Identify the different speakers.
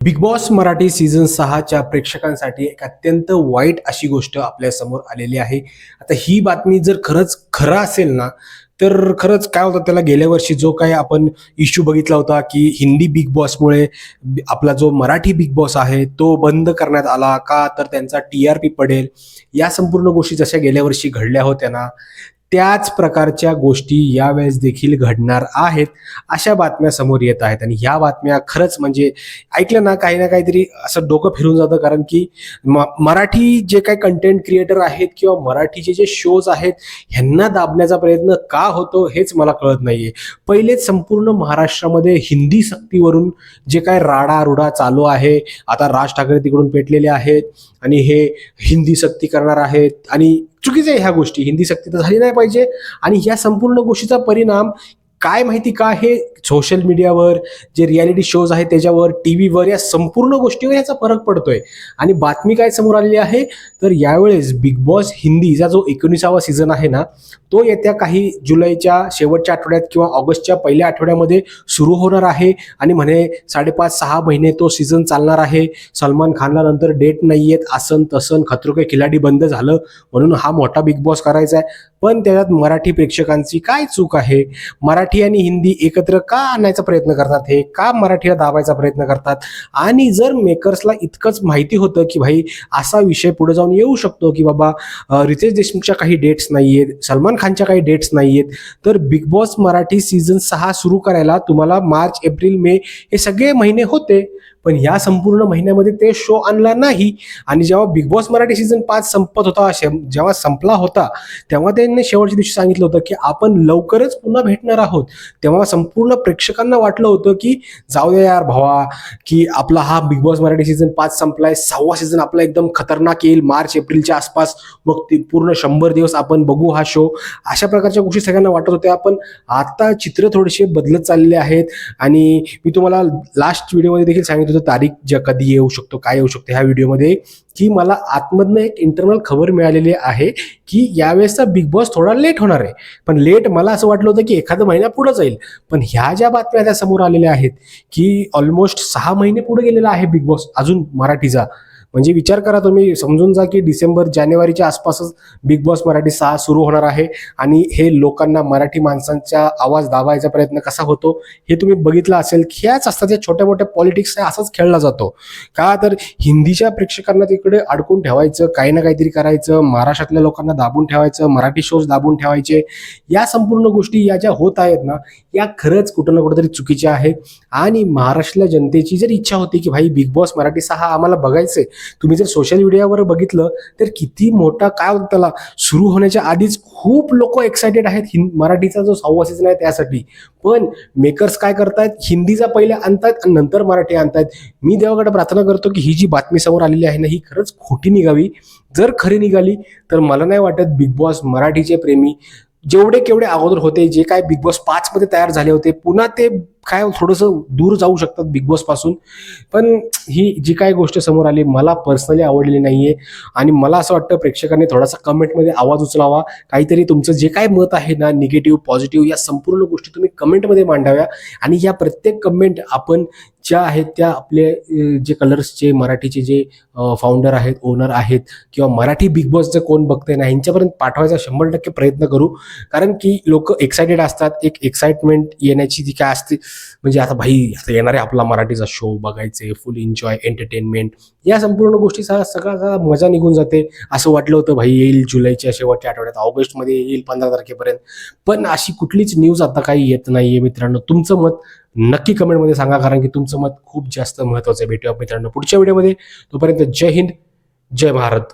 Speaker 1: Big boss Marathi season सहाच्या प्रेक्षकांसाठी एक अत्यंत वाईट अशी गोष्ट आपल्यासमोर आलेली आहे. आता ही बातमी जर खरंच खरं असेल ना तर खरंच काय होतं त्याला गेल्या वर्षी जो काही आपण इश्यू बघितला होता की हिंदी बिग बॉसमुळे आपला जो मराठी बिग बॉस आहे तो बंद करण्यात आला का तर त्यांचा टी आर पी पडेल या संपूर्ण गोष्टी जशा गेल्या वर्षी घडल्या होत्या ना त्याच प्रकारच्या गोष्टी यावेळेस देखील घडणार आहेत अशा बातम्या समोर येत आहेत. आणि ह्या बातम्या खरंच म्हणजे ऐकलं ना काही ना काहीतरी असं डोकं फिरून जातं. कारण की म- मराठी जे काही कंटेंट क्रिएटर आहेत किंवा मराठीचे जे शोज आहेत ह्यांना दाबण्याचा प्रयत्न का होतो हेच मला कळत नाहीये. पहिलेच संपूर्ण महाराष्ट्रामध्ये हिंदी सक्तीवरून जे काय राडारुडा चालू आहे आता राज ठाकरे तिकडून पेटलेले आहेत आणि हे हिंदी सक्ती करणार आहेत आणि चुकीचं आहे ह्या गोष्टी. हिंदी सक्ती तर झाली नाही पाहिजे. आणि ह्या संपूर्ण गोष्टीचा परिणाम काय माहिती का हे सोशल मीडियावर जे रियालिटी शोज आहेत त्याच्यावर टी व्हीवर या संपूर्ण गोष्टीवर याचा फरक पडतोय. आणि बातमी काय समोर आलेली आहे तर यावेळेस बिग बॉस हिंदीचा जो एकोणीसावा सीझन आहे ना तो येत्या काही जुलैच्या शेवटच्या आठवड्यात किंवा ऑगस्टच्या पहिल्या आठवड्यामध्ये सुरू होणार आहे. आणि म्हणे साडेपाच सहा महिने तो सीझन चालणार आहे. सलमान खानला नंतर डेट नाही आहेत आसन तसन खतरो के खिलाडी बंद झालं म्हणून हा मोठा बिग बॉस करायचा आहे. पण त्याच्यात मराठी प्रेक्षकांची काय चूक आहे? मराठी मराठी आणि हिंदी एकत्र का आणायचा प्रयत्न करतात? हे का मराठीला दाबायचा प्रयत्न करतात? आणि जर मेकर्सला इतकंच माहिती होतं की भाई असा विषय पुढे जाऊन येऊ शकतो की बाबा रितेश देशमुखच्या काही डेट्स नाही आहेत सलमान खानच्या काही डेट्स नाही आहेत तर बिग बॉस मराठी सीझन सहा सुरू करायला तुम्हाला मार्च एप्रिल मे हे सगळे महिने होते. पण या संपूर्ण महिन्यामध्ये ते शो आणला नाही. आणि जेव्हा बिग बॉस मराठी सीझन पाच संपत होता जेव्हा संपला होता तेव्हा त्यांनी शेवटच्या दिवशी सांगितलं होतं की आपण लवकरच पुन्हा भेटणार आहोत. तेव्हा संपूर्ण प्रेक्षकांना वाटलं होतं की जाऊ दे यार भावा की आपला हा बिग बॉस मराठी सीझन पाच संपलाय सहावा सीझन आपला एकदम खतरनाक येईल मार्च एप्रिलच्या आसपास मग ती पूर्ण शंभर दिवस आपण बघू हा शो अशा प्रकारच्या गोष्टी सगळ्यांना वाटत होत्या. पण आता चित्र थोडेसे बदलत चाललेले आहेत. आणि मी तुम्हाला लास्ट व्हिडिओमध्ये देखील सांगितलं होतं तारीख ज्या कधी येऊ शकतो काय येऊ शकतो ह्या व्हिडिओमध्ये की मला आतमधनं एक इंटरनल खबर मिळालेली आहे की यावेळेसचा बिग बॉस थोडा लेट होणार आहे. पण लेट मला असं वाटलं होतं की एखादा महिना पुढे जाईल. पण ह्या ज्या बातम्या त्या समोर आलेल्या आहेत की ऑलमोस्ट सहा महिने पुढे गेलेला आहे बिग बॉस अजून मराठीचा. म्हणजे विचार करा तुम्ही समजून जा की डिसेंबर जानेवारीच्या आसपासच बिग बॉस मराठी सहा सुरू होणार आहे आणि हे लोकांना मराठी माणसांचा आवाज दाबायचा प्रयत्न कसा होतो हे तुम्ही बघितलं असेल की ह्याच असतात या छोट्या मोठ्या पॉलिटिक्स असाच खेळला जातो. का तर हिंदीच्या प्रेक्षकांना तिकडे अडकून ठेवायचं काही ना काहीतरी करायचं महाराष्ट्रातल्या लोकांना दाबून ठेवायचं मराठी शोज दाबून ठेवायचे या संपूर्ण गोष्टी या ज्या होत आहेत ना या खरंच कुठं ना कुठंतरी चुकीच्या आहेत. आणि महाराष्ट्रातल्या जनतेची जर इच्छा होती की भाई बिग बॉस मराठी सहा आम्हाला बघायचंय तुम्ही जर सोशल मीडियावर बघितलं तर किती मोठा काय होतं त्याला? सुरू होण्याच्या आधीच खूप लोक एक्सायटेड आहेत हिं मराठीचा जो सहावा सीझन आहे त्यासाठी. पण मेकर्स काय करतायत? हिंदीचा पहिले आणतायत आणि नंतर मराठी आणतायत. मी देवाकडे प्रार्थना करतो की ही जी बातमी समोर आलेली आहे ना ही खरंच खोटी निघावी. जर खरी निघाली तर मला नाही वाटत बिग बॉस मराठीचे प्रेमी जेवढे केवढे अगोदर होते जे काय बिग बॉस पाच मध्ये तयार झाले होते पुन्हा ते काय थोडंसं दूर जाऊ शकतात बिग बॉसपासून. पण ही जी काय गोष्ट समोर आली मला पर्सनली आवडलेली नाहीये. आणि मला असं वाटतं प्रेक्षकांनी थोडासा कमेंटमध्ये आवाज उचलावा. काहीतरी तुमचं जे काय मत आहे ना निगेटिव्ह पॉझिटिव्ह या संपूर्ण गोष्टी तुम्ही कमेंटमध्ये मांडाव्या. आणि या प्रत्येक कमेंट आपण ज्या आहेत त्या आपले जे कलर्सचे मराठीचे जे फाउंडर आहेत ओनर आहेत किंवा मराठी बिग बॉसचं कोण बघते ना ह्यांच्यापर्यंत पाठवायचा शंभर टक्के प्रयत्न करू. कारण की लोक एक्सायटेड असतात. एक एक्साइटमेंट येण्याची जी काय असते म्हणजे आता भाई आता येणार आहे आपला मराठीचा शो बघायचे फुल एन्जॉय एंटरटेनमेंट या संपूर्ण गोष्टीचा सगळा सगळा मजा निघून जाते. असं वाटलं होतं भाई येईल जुलैच्या शेवटच्या आठवड्यात. ऑगस्टमध्ये येईल पंधरा तारखेपर्यंत. पण अशी कुठलीच न्यूज आता काही येत नाहीये मित्रांनो. तुमचं मत नक्की कमेंटमध्ये सांगा कारण की तुमचं मत खूप जास्त महत्वाचं आहे. भेटूया मित्रांनो पुढच्या व्हिडिओमध्ये तोपर्यंत जय हिंद जय भारत.